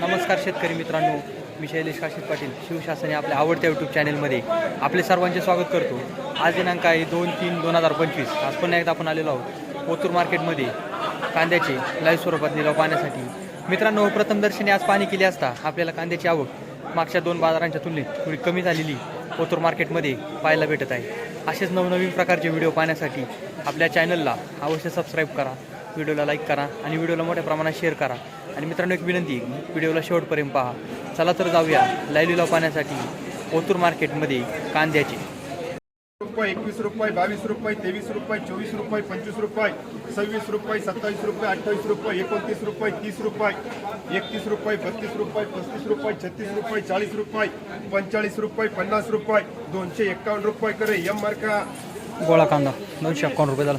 नमस्कार शेतकरी मित्रांनो मी शैलेश काशीद पाटील शिवशासन या आपल्या आवडत्या यूट्यूब चॅनलमध्ये आपले सर्वांचे स्वागत करतो. आज दिनांक आहे दोन तीन दोन हजार पंचवीस. आज पुन्हा एकदा आपण आलेलो आहोत ओतूर मार्केटमध्ये. कांद्याचे लाईव्ह स्वरूपात निलाव पाहण्यासाठी. मित्रांनो प्रथमदर्शनी आज पाणी केली असता आपल्याला कांद्याची आवक मागच्या दोन बाजारांच्या तुलनेत थोडी कमी झालेली ओतूर मार्केटमध्ये पाहायला भेटत आहे. असेच नवनवीन प्रकारचे व्हिडिओ पाहण्यासाठी आपल्या चॅनलला अवश्य सबस्क्राईब करा. व्हिडिओला लाईक करा आणि व्हिडिओला मोठ्या प्रमाणात शेअर करा. आणि मित्रांनो एक विनंती व्हिडिओला शेवटपर्यंत पहा. चला तर जाऊया लाईव्ह लिलाव पाहण्यासाठी ओतूर मार्केटमध्ये कांद्याचे. रुपये एकवीस रुपये बावीस रुपये तेवीस रुपये चोवीस रुपये पंचवीस रुपये सव्वीस रुपये सत्तावीस रुपये अठ्ठावीस रुपये एकोणतीस रुपये तीस रुपये एकतीस रुपये बत्तीस रुपये पस्तीस रुपये छत्तीस रुपये चाळीस रुपये पंचेचाळीस रुपये पन्नास रुपये दोनशे एक्कावन्न रुपये करे. एम मार्का. गोळा कांदा दोनशे अकावन्न रुपये झाला.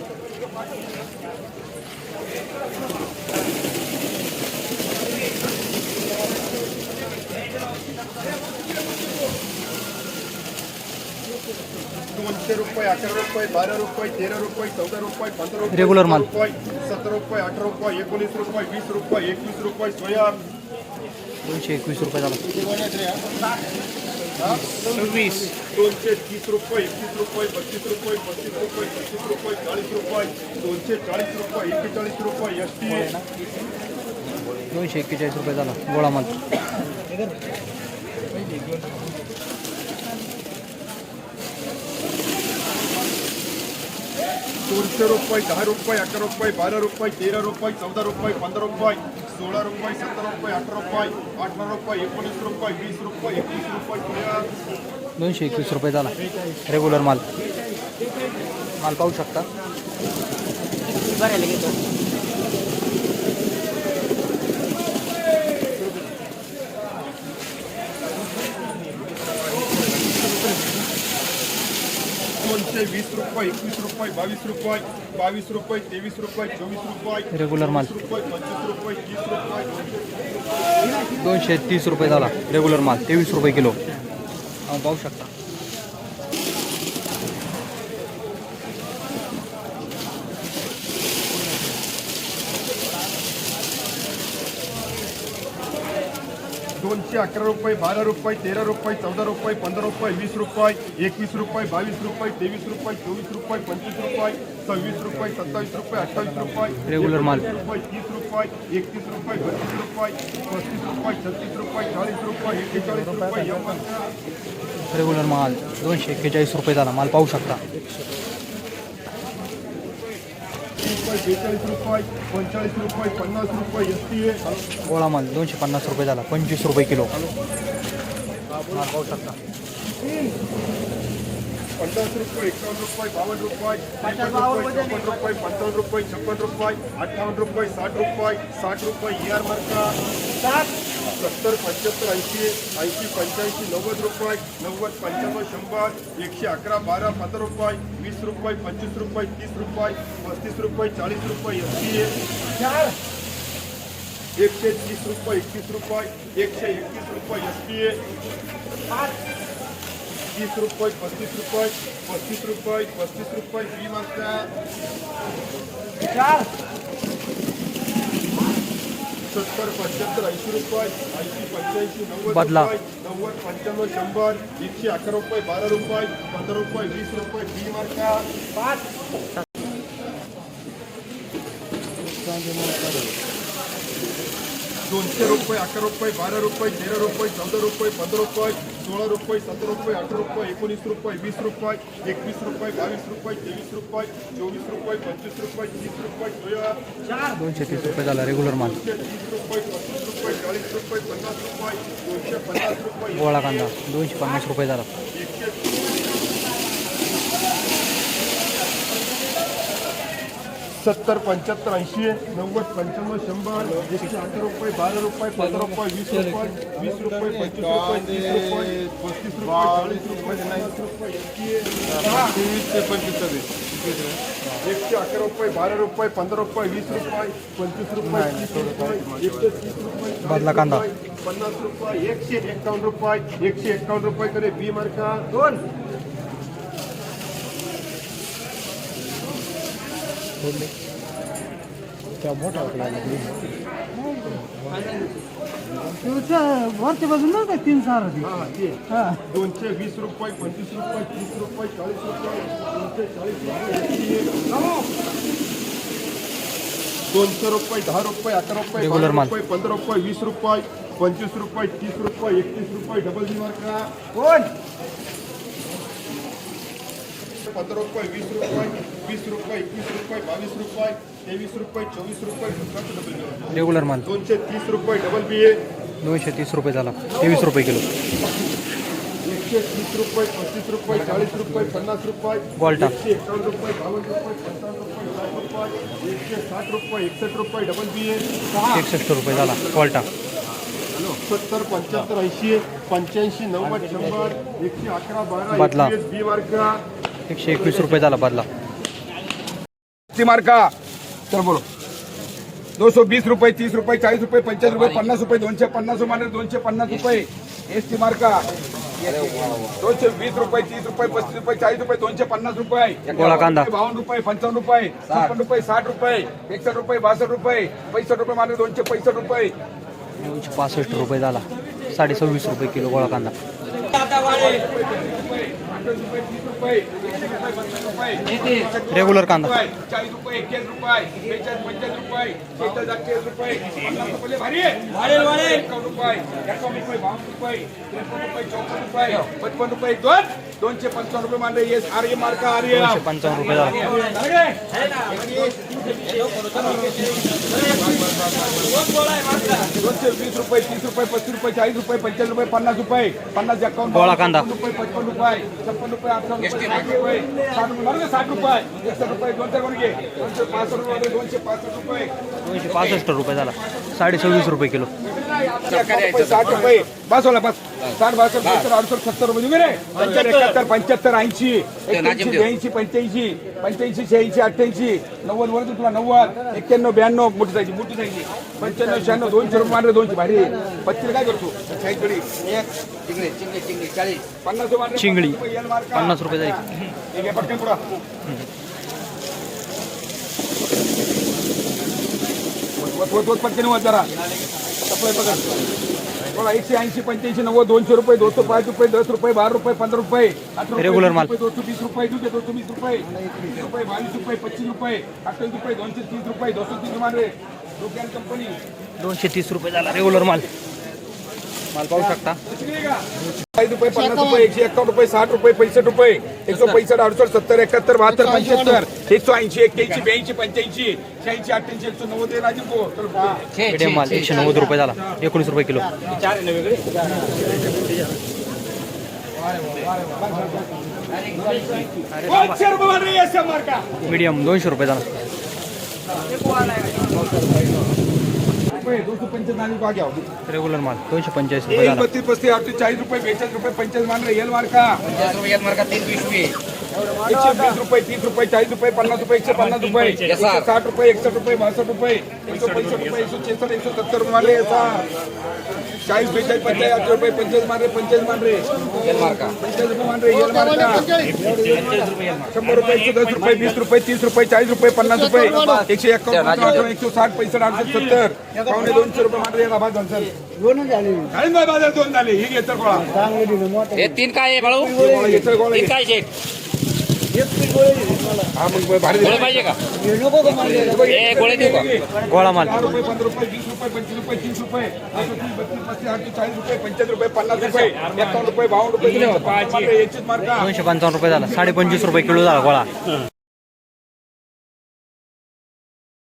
दोनशे रुपये अकरा रुपये बारा रुपये तेरा रुपये चौदा रुपये पंधरा रुपये Regular माल. सोळा रुपये सतरा रुपये अठरा रुपये एकोणीस रुपये वीस रुपये एकवीस रुपये. सोया दोनशे एकवीस रुपये झाला सव्वीस दोनशे तीस रुपये एकतीस रुपये बत्तीस रुपये पस्तीस रुपये पस्तीस रुपये चाळीस रुपये दोनशे चाळीस रुपये एक्केचाळीस रुपये एस टी दोनशे एक्केचाळीस रुपये झाला गोळा माल दोनशे रुपये दहा रुपये अकरा रुपये बारा रुपये तेरा रुपये चौदा रुपये पंधरा रुपये सोळा रुपये सतरा रुपये अठरा रुपये अठरा रुपये एकोणीस रुपये वीस रुपये एकवीस रुपये दोनशे एकवीस रुपये झाला. रेग्युलर माल. माल पाहू शकता. दोनशे वीस रुपये एकवीस रुपये बावीस रुपये बावीस रुपये तेवीस रुपये चोवीस रुपये रेग्युलर माल. रुपये पंचवीस रुपये तीस रुपये दोनशे तीस रुपये झाला. रेग्युलर माल तेवीस रुपये किलो. पाहू शकता. दोनशे अकरा रुपये बारा रुपये तेरा रुपये चौदा रुपये पंधरा रुपये वीस रुपये एकवीस रुपये बावीस रुपये तेवीस रुपये चोवीस रुपये पंचवीस रुपये सव्वीस रुपये सत्तावीस रुपये अठ्ठावीस रुपये Regular माल. एकोणीस रुपये तीस रुपये एकतीस रुपये बत्तीस रुपये पस्तीस रुपये छत्तीस रुपये चाळीस रुपये एक्केचाळीस रुपये एकोणतीस रेग्युलर माल दोनशे एक्केचाळीस रुपये झाला माल पाहू शकता रुपये बेचाळीस रुपये पंचेचाळीस रुपये पन्नास रुपये एस टी ए गोळा माल दोनशे पन्नास रुपये झाला पंचवीस रुपये किलो. पाहू शकता. पन्नास रुपये एकावन्न रुपये बावन्न रुपये त्रेपन्न रुपये चौपन्न रुपये पंचावन्न रुपये छप्पन्न रुपये अठ्ठावन्न रुपये साठ रुपये साठ रुपये ए आर मार्का सत्तर पंच्याहत्तर ऐंशी ऐंशी पंच्याऐंशी नव्वद रुपये नव्वद पंच्याण्णव शंभर एकशे अकरा बारा पंधरा रुपये वीस रुपये पंचवीस रुपये तीस रुपये पस्तीस रुपये चाळीस रुपये एस एकशे तीस रुपये एकतीस रुपये एकशे एकतीस रुपये एस टी ए तीस रुपये पस्तीस रुपये पस्तीस रुपये पस्तीस रुपये बी मागच्या सत्तर पंच्याहत्तर ऐंशी रुपये ऐंशी पंच्याऐंशी नव्वद नव्वद पंच्याण्णव शंभर एकशे अकरा रुपये बारा रुपये पंधरा रुपये वीस रुपये बी मार्का पाच. दोनशे रुपये अकरा रुपये बारा रुपये तेरा रुपये चौदा रुपये पंधरा रुपये सोळा रुपये सतरा रुपये अठरा रुपये एकोणीस रुपये वीस रुपये एकवीस रुपये बावीस रुपये तेवीस रुपये चोवीस रुपये पंचवीस रुपये तीस रुपये सोळा दोनशे तीस रुपये झाला रेग्युलर माल दोनशे तीस रुपये पस्तीस रुपये चाळीस रुपये पन्नास रुपये दोनशे पन्नास रुपये गोळा कांदा दोनशे पन्नास रुपये झाला सत्तर पंच्याहत्तर ऐंशी नव्वद पंच्याण्णव शंभर एकशे अकरा रुपये बारा रुपये पंधरा रुपये वीस रुपये वीस रुपये पंचवीस रुपये तीस रुपये पस्तीस रुपये चाळीस रुपये पन्नास रुपये एकशे ते पंचवीस एकशे अकरा रुपये बारा रुपये पंधरा रुपये वीस रुपये पंचवीस रुपये तीस रुपये एकशे तीस रुपये चाळीस बदला कांदा. रुपये, पन्नास रुपये एकशे एक्कावन्न रुपये एकशे एक्कावन्न रुपये करे बी मार्का दोन त्या मोठा वरच्या बाजून ना तीन सहा हा हा. दोनशे वीस रुपये पंचवीस रुपये तीस रुपये चाळीस रुपये दोनशे चाळीस रुपये. दोनशे रुपये दहा रुपये अकरा रुपये बारा. रुपये पंधरा रुपये वीस रुपये पंचवीस रुपये तीस रुपये एकतीस रुपये डबल बी का? कोण? पंधरा रुपये वीस रुपये वीस रुपये एकवीस रुपये बावीस रुपये तेवीस रुपये चोवीस रुपये रेग्युलर माल. दोनशे तीस रुपये डबल बी ए दोनशे तीस रुपये झाला. तेवीस रुपये किलो. एकशे तीस रुपये पस्तीस रुपये चाळीस रुपये पन्नास रुपये गोल्टा. एकशे एकावन्न रुपये बावन्न रुपये पंचावन्न रुपये साठ रुपये एकशे साठ रुपये एकसष्ट रुपये डबल बी ए एकसष्ट रुपये झाला. क्वाल्टा सत्तर पंच्याहत्तर ऐंशी पंच्याऐंशी नव्वद शंभर एकशे अकरा बारा. बी मार्का एकशे एकवीस रुपये झाला बदला. मार्का चल बोलो. दो सौ बीस रुपये तीस रुपये चाळीस रुपये पंचाळीस रुपये पन्नास रुपये दोनशे पन्नास रुपये दोनशे पन्नास रुपये. एस टी मार्का दोनशे वीस रुपये तीस रुपये पस्तीस रुपये चाळीस रुपये दोनशे पन्नास रुपये. गोळा कांदा. बावन्न रुपये पंचावन्न रुपये छप्पन रुपये साठ रुपये एकसष्ट रुपये बासष्ट रुपये पैसष्ट रुपये माने दोनशे पैसष्ट रुपये. दोनशे पासष्ट रुपये झाला. साडे सव्वीस रुपये किलो गोळा कांदा. रेग्युलर कांदा. चाळीस रुपये एक्केचाळीस रुपये बेचाळीस पंचाळीस रुपये शेहेचाळीस अठ्ठेचाळीस रुपये पन्नास रुपये भारी आहे. एकावन्न रुपये एकावन्न रुपये बावन्न रुपये त्रेपन्न रुपये चौपन्न रुपये पचपन्न रुपये दोन दोनशे पंचावन्न रुपये मानले येस आर्य मार्का आर्य पंचावन्न रुपये दोनशे वीस रुपये तीस रुपये पस्तीस रुपये चाळीस रुपये पंचाळीस रुपये पन्नास रुपये. पन्नास एकावन्न गोळा कांदा. रुपये पचपन्न रुपये छप्पन्न रुपये अठ्ठावन्न रुपये साठ रुपये साठ रुपये रुपये एकसष्ट रुपये दोनशे पासष्ट रुपये दोनशे पासष्ट रुपये. दोनशे पासष्ट रुपये झाला. साडे सव्वीस रुपये किलो. साठ रुपये. बस होला बस. साठ बासष्ट सत्तर अडुसष्ट सत्तर रुपये तुम्ही रे पंच्याहत्तर. एकाहत्तर पंच्याहत्तर ऐंशी. एक्क्याऐंशी ब्याऐंशी पंच्याऐंशी. पंच्याऐंशी शहाऐंशी अठ्ठ्याऐंशी. नव्वद वर तुला नव्वद. एक्क्याण्णव ब्याण्णव मोठी जायची मोठी जायची पंच्याण्णव शहाण्णव दोनशे रुपये मारले दोनशे भारी. पच्चीस काय करतो? पन्नास रुपये चिंगळी पन्नास रुपये घे पटकन पुढं. वत- वत- वत पटकन वत जरा. सप्लाय पकड बोला एकशे ऐंशी पंच्याऐंशी नव्वद दोनशे रुपये दोनशे पाच रुपये दस रुपये बारा रुपये पंधरा रुपये रुपये, वीस माल. रुपये, दोनशे वीस रुपये दुसरे दोनशे वीस रुपये तीस रुपये बावीस रुपये पच्चीस रुपये अठ्ठावीस रुपये दोनशे तीस रुपये दोनशे तीस मारे डोक्यान कंपनी. दोनशे तीस रुपये झाला रेग्युलर माल. माल पाहू शकता. चाळीस रुपये पन्नास रुपये एकशे एकावन्न रुपये साठ रुपये पैसष्ट रुपये. एकशे पैसष्ट अडुसष्ट सत्तर एकाहत्तर बहात्तर पंच्याहत्तर एकशे ऐंशी एक्क्याऐंशी ब्याऐंशी पंच्याऐंशी शहाऐंशी अठ्ठ्याऐंशी एकशे नव्वद. मीडियम माल एकशे नव्वद रुपये झाला. एकोणीस रुपये किलो. मीडियम दोनशे रुपये झाला. रुपये दोनशे पंचेचाळीस बाग घ्या रेग्युलर माल दोनशे पंचेचाळीस रुपये बत्तीस पस्तीस अडतीस चाळीस रुपये बेचाळीस रुपये पंचाळीस मान येल मार्का एकशे वीस रुपये तीस रुपये चाळीस रुपये पन्नास रुपये एकशे पन्नास रुपये एकशे साठ रुपये एकसष्ट रुपये बासष्ट रुपये एकशे पैसष्ट रुपये एकशे छेसष्ट एकशे सत्तर रुपये मानले चाळीस बेचाळीस पंचाळीस अठरा रुपये रे पंचाळीस मान रे पंचाळीस रुपये रे येल मार्का. शंभर रुपये एकशे दस रुपये वीस रुपये तीस रुपये चाळीस रुपये पन्नास रुपये. एकशे एकावन्न अठरा एकशे साठ पैसे अडुसष्ट सत्तर. पावणे दोनशे रुपये आभार धनसर दोन झाले बाजार दोन झाले ही घेतर गोळा. हे तीन काय आहे बाळू? गोळा घेतर गोळा. काय हा मग भारी गोळे पाहिजे का गोळे देऊ का गोळा माल दहा रुपये पंधरा रुपये वीस रुपये पंचवीस रुपये तीस रुपये असं तीस बत्तीस पस्तीस अडतीस चाळीस रुपये पंच्याहत्तर रुपये पन्नास रुपये एकावन्न रुपये बावन्न रुपये दोनशे पंचावन्न रुपये झाला साडे पंचवीस रुपये किलो झाला गोळा.